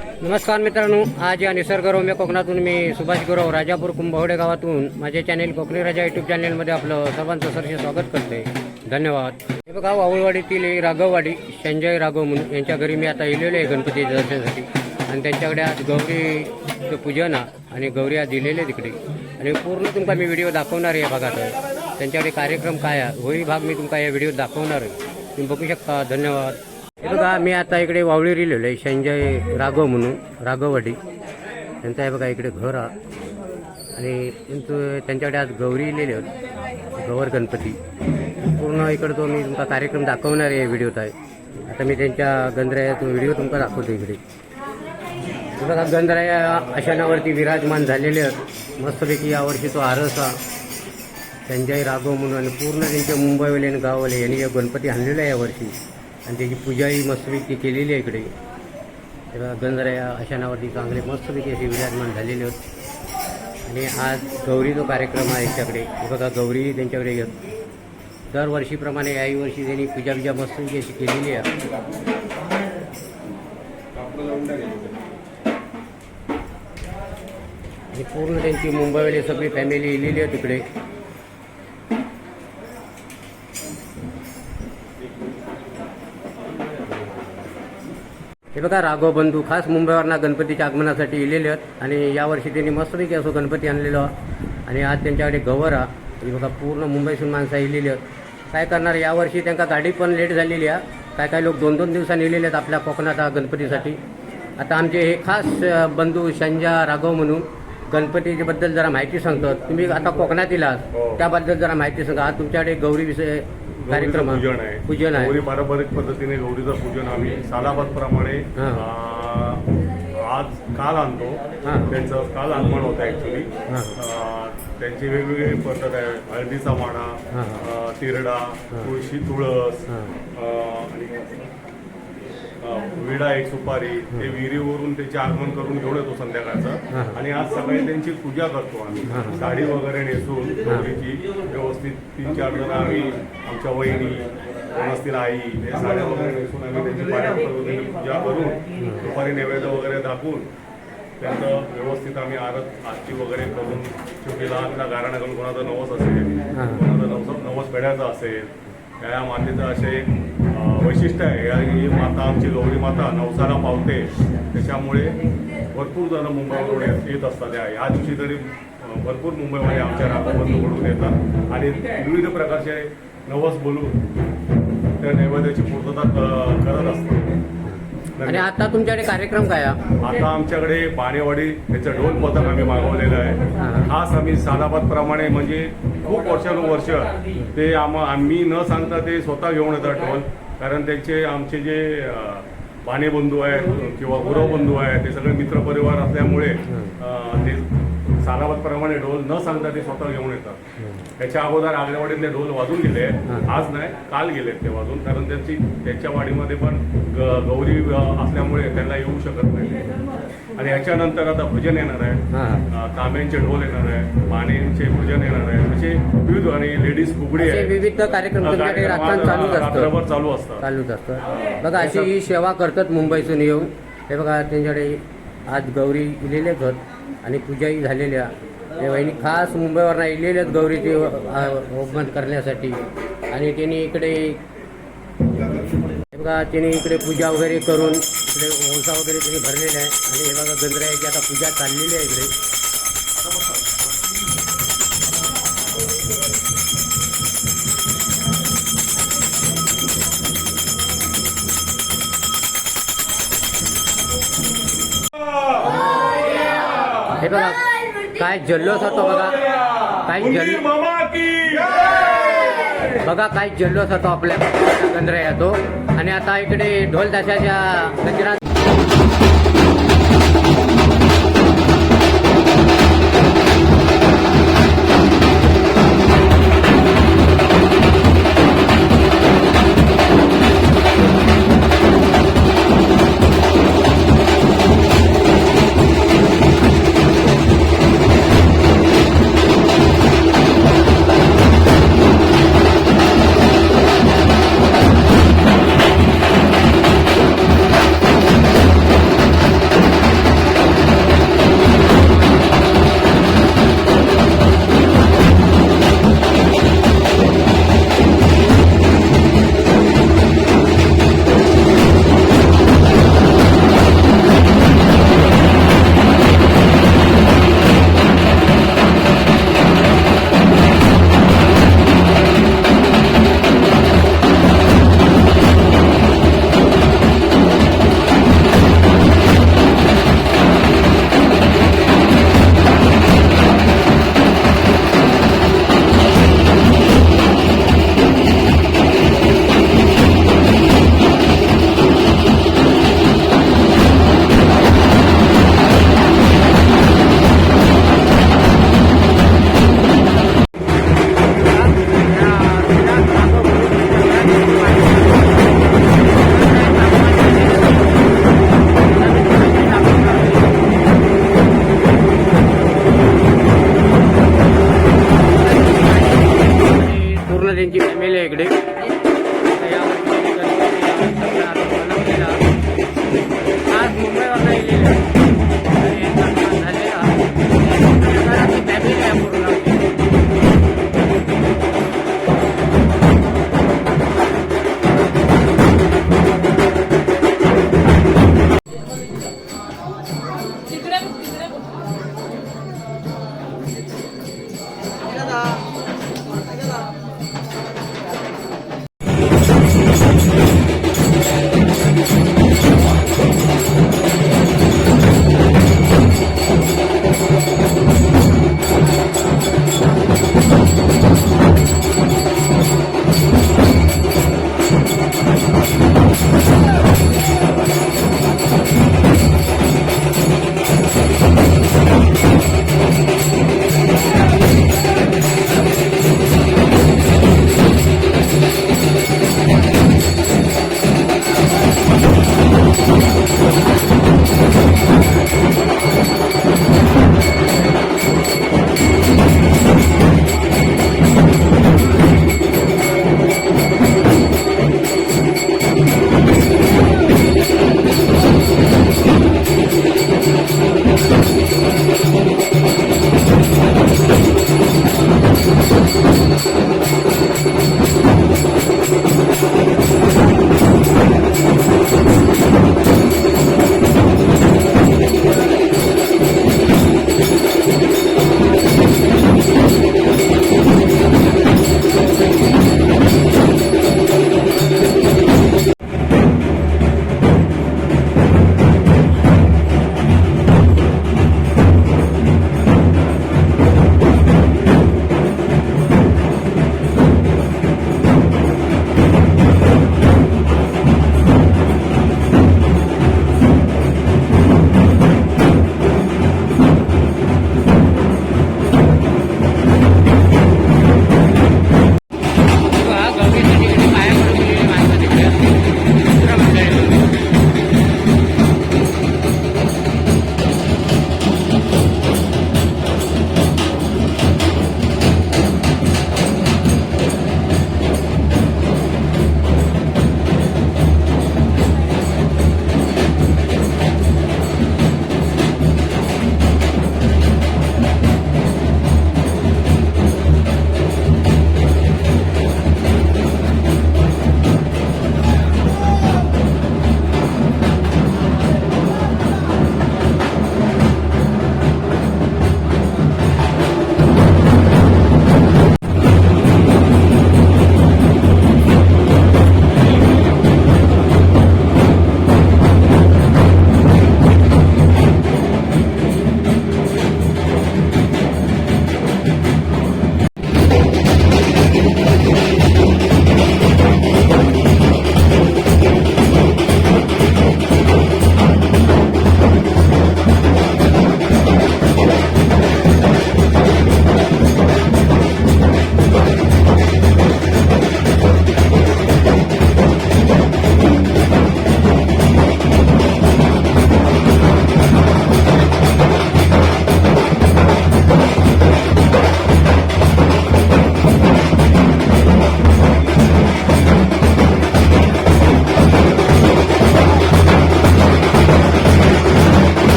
नमस्कार मित्रांनो आज या निसर्गरम्य कोकणातून मी सुभाष गुरव राजापूर कुंभवडे गावातून माझे चॅनेल कोकणी राजा युट्यूब चॅनेलमध्ये आपलं सर्वांचं सरसे स्वागत करते. धन्यवाद. हे बघा वावळवाडीतील राघववाडी संजय राघव म्हणून यांच्या घरी मी आता येलेलो आहे गणपतीच्या दर्शनासाठी. आणि त्यांच्याकडे आज गौरीचं पूजन आहे आणि गौरी आज दिलेले तिकडे आणि पूर्ण तुमका मी व्हिडिओ दाखवणार आहे या भागात. त्यांच्याकडे कार्यक्रम काय आहे? होई भाग मी तुमका या व्हिडिओ दाखवणार आहे. तुम्ही बघू शकता. धन्यवाद. बघा मी आता इकडे वावळी लिहिलेलो आहे संजय राघव म्हणून राघववाडी. त्यांचं आहे बघा इकडे घर आहे. आणि त्यांचं त्यांच्याकडे आज गौरी लिहिले होते गौर गणपती. पूर्ण इकडं तो मी तुमचा कार्यक्रम दाखवणार आहे व्हिडिओत आहे आता मी त्यांच्या गंधरायातून व्हिडिओ तुमका दाखवतो इकडे. बघा गंधराया आशनावरती विराजमान झालेले आहेत. मस्तपैकी यावर्षी तो आरसा संजय राघव म्हणून आणि पूर्ण त्यांचे मुंबईवाले आणि गाववाले यांनी गणपती आणलेला आहे यावर्षी आणि त्याची पूजाही मस्तपैकी केलेली आहे इकडे. तेव्हा गंधराया आशनावरती चांगले मस्तपैकी असे विराजमान झालेले आहेत. आणि आज गौरी जो कार्यक्रम आहे त्याच्याकडे बघा गौरीही त्यांच्याकडे येत. दरवर्षीप्रमाणे याही वर्षी त्यांनी पूजा बिजा मस्तपैकी अशी केलेली आहे. आणि पूर्ण त्यांची मुंबईवाली सगळी फॅमिली इलेली आहे तिकडे हे बघा राघव बंधू खास मुंबईवरनं गणपतीच्या आगमनासाठी इलेले आहेत. आणि यावर्षी त्यांनी मस्तपैकी असं गणपती आणलेलं. आणि आज त्यांच्याकडे गवर आहे आणि बघा पूर्ण मुंबईतून माणसं इलेली आहेत. काय करणार यावर्षी त्यांना गाडी पण लेट झालेली आहे. काय काय लोक दोन दोन दिवसांनी इलेले आहेत आपल्या कोकणात गणपतीसाठी. आता आमचे हे खास बंधू संजा राघव म्हणून गणपतीबद्दल जरा माहिती सांगतात. तुम्ही आता कोकणातील आहात हो. त्याबद्दल जरा माहिती सांगा. आज तुमच्याकडे गौरी विषय कार्यक्रम आहे. पूजन आहे पूजन आहे गौरी पारंपरिक पद्धतीने गौरीचं पूजन आम्ही सालाबाद प्रमाणे हां. आज काल आणतो हां. त्यांचं काल आगमन होतं ऍक्च्युली हां. त्यांची वेगवेगळी पद्धत आहे हळदीचा माणा हां. अं, तिरडा तुळशी तुळस. अं, आणि विडा एक सुपारी ते विहिरीवरून त्याचे आगमन करून घेऊन येतो संध्याकाळचं. आणि आज सकाळी त्यांची पूजा करतो आम्ही. साडी वगैरे नेसून गौरीची व्यवस्थित तीन चार जण आम्ही आमच्या वहिनी कोण असतील आई हे साड्या वगैरे नेसून आम्ही त्यांची पाण्याची पूजा करून दुपारी नैवेद्य वगैरे दाखवून त्यांचं व्यवस्थित आम्ही आरत आरती वगैरे करून शेवटी लहानला गारा घालून कोणाचं नवस असेल. कोणाचं नवस नवस पेढ्याचं असेल या मातेचं असे वैशिष्ट्य आहे. या ही माता आमची गौरी माता नवसाला पावते. त्याच्यामुळे भरपूर जण मुंबईवरून येत- येत असतात. या ह्या दिवशी तरी भरपूर मुंबईमध्ये आमच्या राघवबंधूकडून येतात. आणि विविध प्रकारचे नवस बोलून त्या नैवेद्याची पूर्तता करत असतात. आणि आता तुमच्याकडे कार्यक्रम काय आहे? आता आमच्याकडे पाणेवाडी त्याचं ढोल पथक आम्ही मागवलेलं. आहे. खास आम्ही सालाबाद प्रमाणे म्हणजे खूप वर्षानुवर्ष ते आम आम्ही न सांगता ते स्वतः घेऊन येतात ढोल. कारण त्यांचे आमचे जे बाणेबंधू आहेत किंवा गुरवबंधू आहेत ते सगळे मित्रपरिवार असल्यामुळे ते सालाबाद प्रमाणे ढोल न सांगता ते स्वतः घेऊन येतात. त्याच्या अगोदर आगल्यावाडीतले ढोल वाजून गेले आज नाही काल गेलेत ते वाजून कारण त्यांची त्यांच्या वाडीमध्ये पण गौरी असल्यामुळे त्यांना येऊ शकत नाही. आणि ह्याच्यानंतर आता भजन येणार आहे. हां. तांब्यांचे ढोल येणार आहे बाणेंचे भजन येणार आहे. असे विविध आणि लेडीज फुगडी आहे. विविध कार्यक्रम रात्रभर असतात चालू असतात. चालूच असतं. बघा अशी ही सेवा करतात मुंबईतून येऊन. हे बघा त्यांच्याकडे आज गौरी इलेले आहेत आणि पूजाही झालेल्या. वहिनी खास मुंबईवरनं इलेले आहेत गौरीचे आगमन करण्यासाठी. आणि त्यांनी इकडे हे बघा त्यांनी इकडे पूजा वगैरे करून इकडे ओसा वगैरे तुम्ही भरलेला आहे. आणि हे बघा गंधरायाची आता पूजा चाललेली आहे इकडे. हे बघा काय जल्लोष होतो बघा. काय जल्लोष की बघा काय जल्लोष होतो आपल्या गंधरा येतो आणि आता इकडे ढोल ताशाच्या गजरात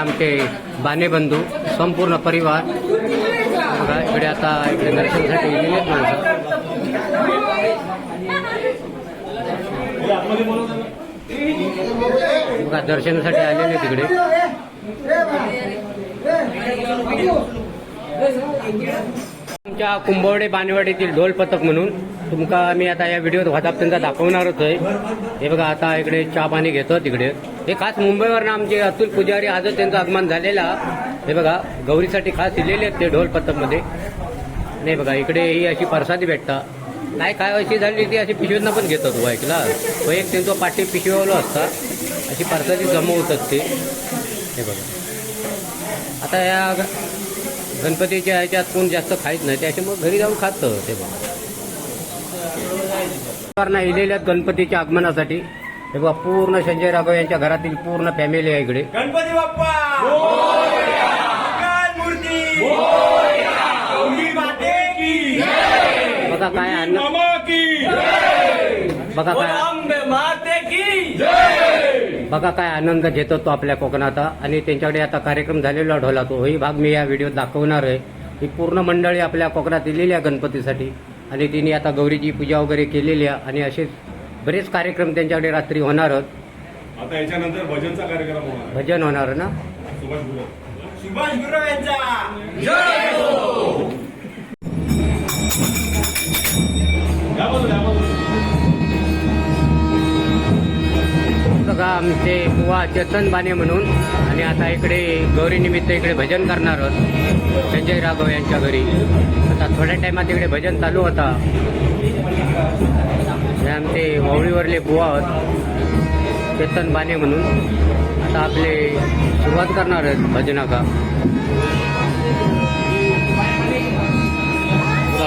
आमचे बानेबंधू संपूर्ण परिवार. बघा इकडे आता इकडे दर्शनासाठी गेलेले आहेत माणसं. बघा दर्शनासाठी आलेले तिकडे आमच्या कुंभवडे बानेवाडीतील ढोल पथक म्हणून तुमका मी आता या व्हिडिओत वातापत्यांचा दाखवणारच आहे हे बघा आता इकडे चहा पाणी घेतो तिकडे. हे खास मुंबईवरनं आमचे अतुल पुजारी आजच त्यांचं आगमन झालेला. हे बघा गौरीसाठी खास दिलेले आहेत ते ढोल पथकमध्ये. नाही बघा इकडे ही अशी प्रसादी भेटता. नाही काय अशी झाली ती अशी पिशवीतनं पण घेतात तू ऐकला? तो एक त्यांचा पाठी पिशवीवालो असता. अशी प्रसादी जमवतात ते. हे बघा. आता या ग- गणपतीच्या ह्याच्यात कोण जास्त खायच नाही त्याच्यामुळे घरी जाऊन खातं ते बघा. ना इलेल्या गणपतीच्या आगमनासाठी हे बघा पूर्ण संजय राघव यांच्या घरातील पूर्ण फॅमिली आहे इकडे. गणपती बाप्पा! मूर्ती! बघा काय अन्न बघा काय बघा काय आनंद घेतो तो आपल्या कोकणात आणि त्यांच्याकडे आता कार्यक्रम झालेला ढोला तो ही भाग मी या व्हिडिओत दाखवणार आहे. ही पूर्ण मंडळी आपल्या कोकणात दिलेली आहे गणपतीसाठी. आणि तिने आता गौरीची पूजा वगैरे केलेली आहे. आणि असेच बरेच कार्यक्रम त्यांच्याकडे रात्री होणार आहेत. आता याच्यानंतर भजनचा कार्यक्रम होणार भजन होणार ना? सुभाष गुरु सुभाष गुरु यांचा. बघा आमचे बुवा चेतन बाने म्हणून आणि आता इकडे गौरीनिमित्त इकडे भजन करणार आहोत. संजय राघव यांच्या घरी. आता थोड्या टायमात इकडे भजन चालू होता. हे आमचे वावळीवरले बुवा आहोत. चेतन बाने म्हणून. आता आपले सुरुवात करणार आहेत भजनाका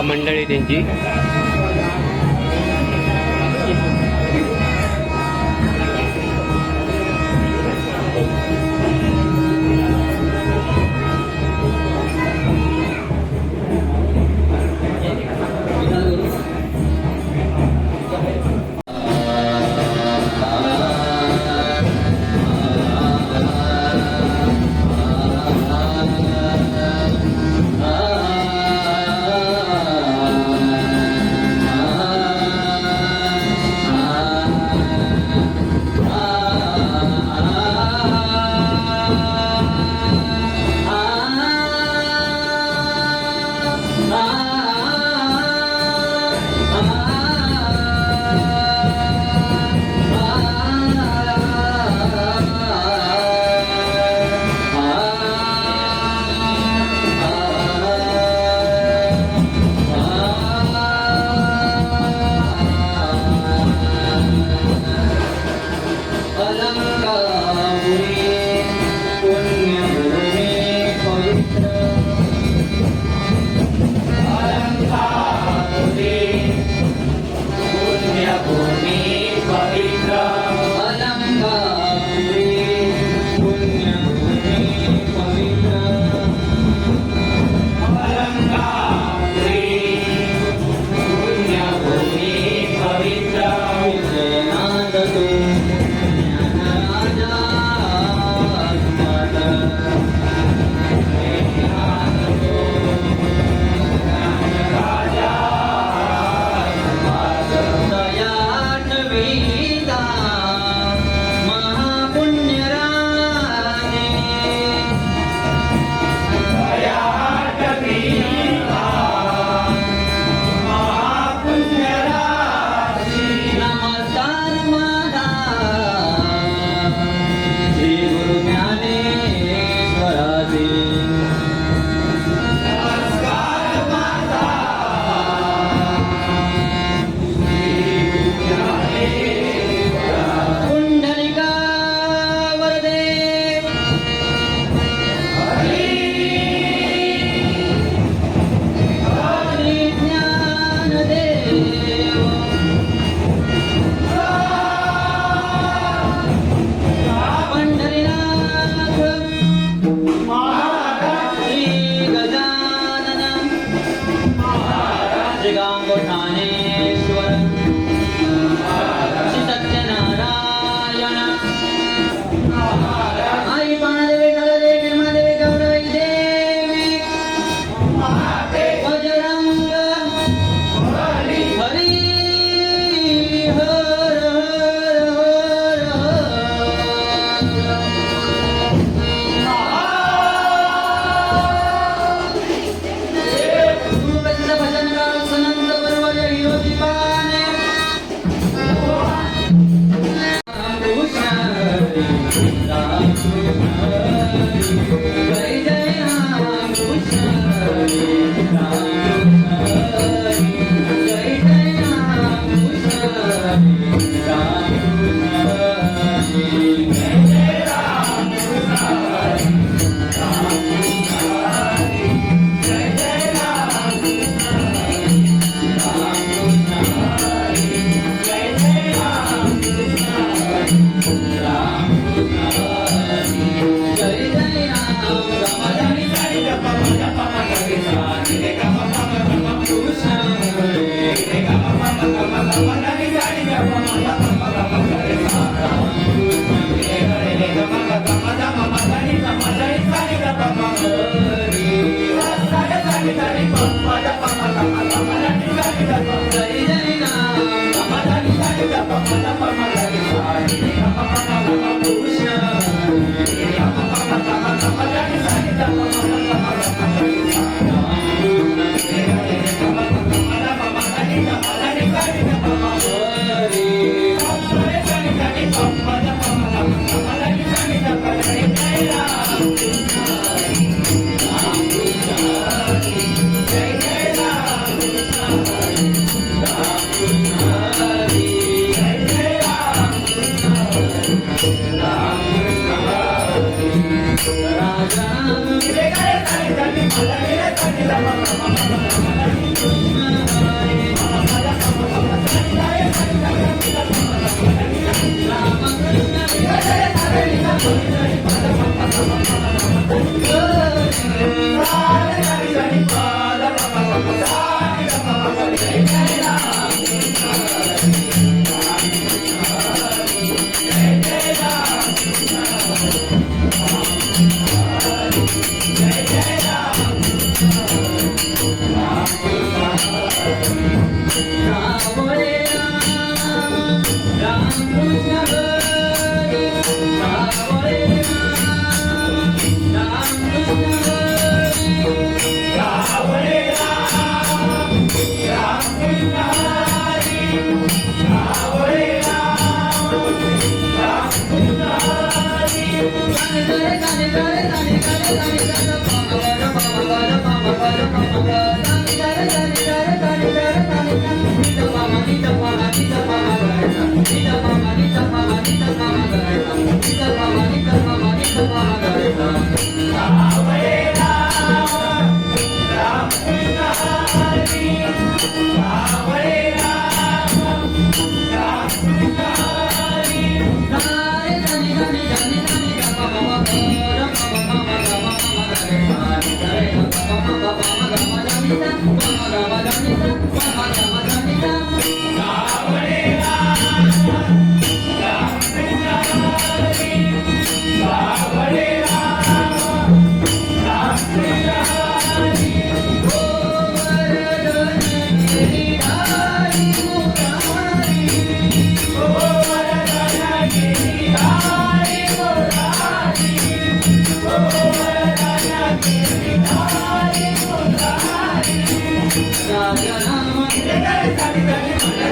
मंडळी त्यांची. Thank you.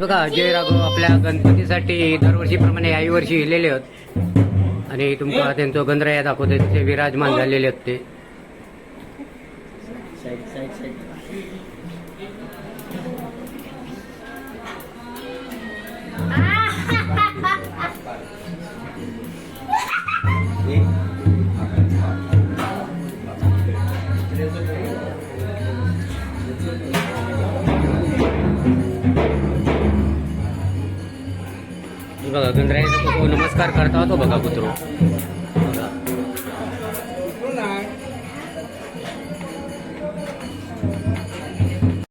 बघा जय राघव आपल्या गणपतीसाठी दरवर्षीप्रमाणे याही वर्षी लिहिलेले आहेत. आणि तुमका त्यांचं गंधराया दाखवते ते विराजमान झालेले आहेत ते. हे बघा नमस्कार करता होतो बघा कुत्रो